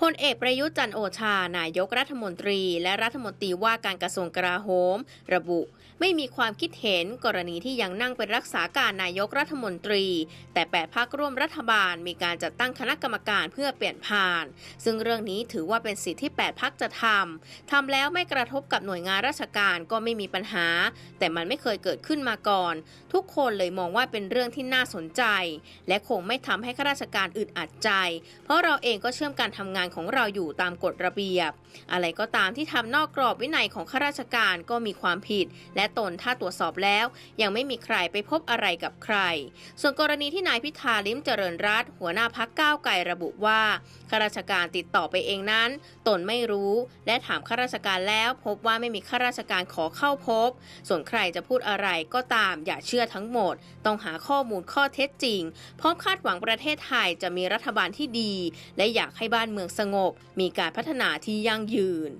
พลเอกประยุทธ์จันโอชา นายกรัฐมนตรี และรัฐมนตรีว่าการกระทรวงกลาโหม ระบุ ไม่มีความคิดเห็นกรณีที่ยังนั่งเป็นรักษาการนายกรัฐมนตรี แต่แปดพักร่วมรัฐบาลมีการจัดตั้งคณะกรรมการเพื่อเปลี่ยนผ่าน ซึ่งเรื่องนี้ถือว่าเป็นสิทธิที่แปดพักจะทำทำแล้วไม่กระทบกับหน่วยงานราชการก็ไม่มีปัญหา แต่มันไม่เคยเกิดขึ้นมาก่อน ทุกคนเลยมองว่าเป็นเรื่องที่น่าสนใจ และคงไม่ทำให้ข้าราชการอึดอัดใจ เพราะเราเองก็เชื่อมการทำงานของเราอยู่ตามกฎระเบียบ อะไรก็ตามที่ทำนอกกรอบวินัยของข้าราชการก็มีความผิด และตนถ้าตรวจสอบแล้ว ยังไม่มีใครไปพบอะไรกับใคร ส่วนกรณีที่นายพิธาลิ้มเจริญรัตหัวหน้าพักก้าวไกลระบุว่าข้าราชการติดต่อไปเองนั้น ตนไม่รู้ และถามข้าราชการแล้วพบว่าไม่มีข้าราชการขอเข้าพบ ส่วนใครจะพูดอะไรก็ตามอย่าเชื่อทั้งหมด ต้องหาข้อมูลข้อเท็จจริง พร้อมคาดหวังประเทศไทยจะมีรัฐบาลที่ดี และอยากให้บ้านเมืองสงบ มีการพัฒนาที่ยั่งยืน